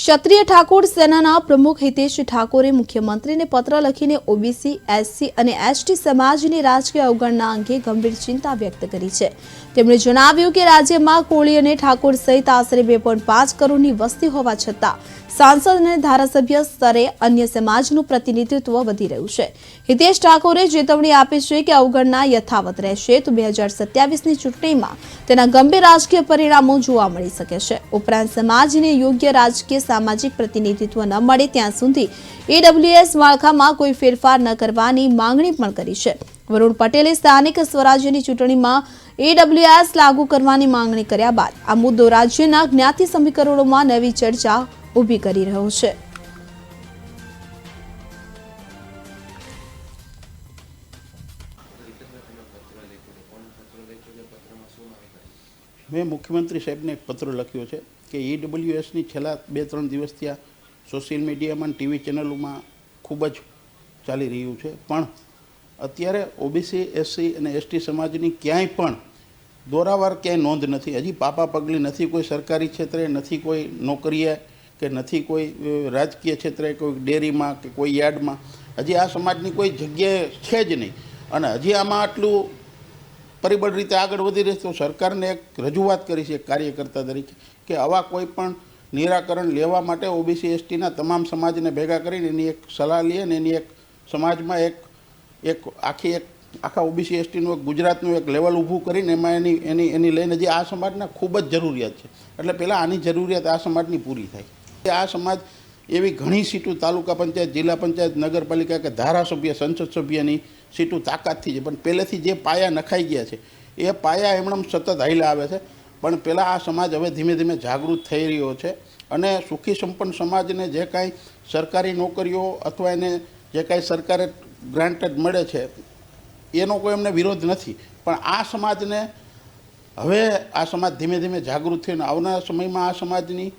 ક્ષત્રિય ઠાકોર સેનાના પ્રમુખ હિતેશ ઠાકોરે મુખ્યમંત્રીને પત્ર લખીને ઓબીસી, એસસી અને એસટી સમાજની રાજકીય અવગણના અંગે ગંભીર ચિંતા વ્યક્ત કરી છે. તેમણે જણાવ્યું કે રાજ્યમાં કોળી અને ઠાકોર સહિત આશરે બે કરોડની વસ્તી હોવા છતાં સાંસદ અને ધારાસભ્ય સ્તરે અન્ય સમાજનું પ્રતિનિધિત્વ વધી રહ્યું છે. હિતેશ ઠાકોરે ચેતવણી આપી છે કે અવગણના યથાવત રહેશે તો બે હજાર સત્યાવીસની ચૂંટણીમાં તેના ગંભીર રાજકીય પરિણામો જોવા મળી શકે છે. ઉપરાંત સમાજને યોગ્ય રાજકીય સામાજિક પ્રતિનિધિત્વ ન મળે ત્યાં સુધી એડબ્લ્યુએસ માળખામાં કોઈ ફેરફાર ન કરવાની માંગણી પણ કરી છે. વરુણ પટેલે સ્થાનિક સ્વરાજ્યની ચૂંટણીમાં એડબ્લ્યુએસ લાગુ કરવાની માંગણી કર્યા બાદ આ મુદ્દો રાજ્યના જ્ઞાતિ સમીકરણોમાં નવી ચર્ચા ઊભી કરી રહ્યો છે. મેં મુખ્યમંત્રી સાહેબને પત્ર લખ્યો છે. કે ઈડબ્લ્યુએસની છેલ્લા બે ત્રણ દિવસથી આ સોશિયલ મીડિયામાં ટીવી ચેનલોમાં ખૂબ જ ચાલી રહ્યું છે. પણ અત્યારે ઓબીસી એસસી અને એસટી સમાજની ક્યાંય પણ દોરાવાર ક્યાંય નોંધ નથી. હજી પાપા પગલી નથી કોઈ સરકારી ક્ષેત્રે, નથી કોઈ નોકરીએ કે નથી કોઈ રાજકીય ક્ષેત્રે, કોઈ ડેરીમાં કે કોઈ યાર્ડમાં. હજી આ સમાજની કોઈ જગ્યાએ છે જ નહીં. અને હજી આમાં આટલું પરિબળ રીતે આગળ વધી રહી છે. તો સરકારને એક રજૂઆત કરી છે એક કાર્યકર્તા તરીકે કે આવા કોઈ પણ નિરાકરણ લેવા માટે ઓબીસી, એસટીના તમામ સમાજને ભેગા કરીને એની એક સલાહ લઈએ અને એની એક સમાજમાં એક એક આખી એક, આખા ઓબીસી, એસટીનું એક ગુજરાતનું એક લેવલ ઊભું કરીને એમાં એની એની એની લઈને જે આ સમાજના ખૂબ જ જરૂરિયાત છે. એટલે પહેલાં આની જરૂરિયાત આ સમાજની પૂરી થાય. આ સમાજ એવી ઘણી સીટો તાલુકા પંચાયત, જિલ્લા પંચાયત, નગરપાલિકા કે ધારાસભ્ય, સંસદ સભ્યની સીટો તાકાતથી છે. પણ પહેલેથી જે પાયા નખાઈ ગયા છે, એ પાયા એમણે સતત હાઈલા આવે છે. પણ પહેલાં આ સમાજ હવે ધીમે ધીમે જાગૃત થઈ રહ્યો છે અને સુખી સંપન્ન સમાજને જે કાંઈ સરકારી નોકરીઓ અથવા એને જે કાંઈ સરકારે ગ્રાન્ટેડ મળે છે, એનો કોઈ એમને વિરોધ નથી. પણ આ સમાજને હવે આ સમાજ ધીમે ધીમે જાગૃત થઈને આવનારા સમયમાં આ સમાજની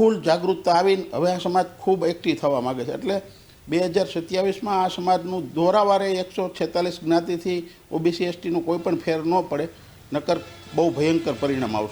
ફૂલ જાગૃતતા આવીને હવે આ સમાજ ખૂબ એકઠી થવા માગે છે. એટલે બે હજાર સત્યાવીસમાં આ સમાજનું દોરાવારે એકસો છેતાલીસ જ્ઞાતિથી ઓબીસી, એસટીનું કોઈ પણ ફેર ન પડે, નકર બહુ ભયંકર પરિણામ આવશે.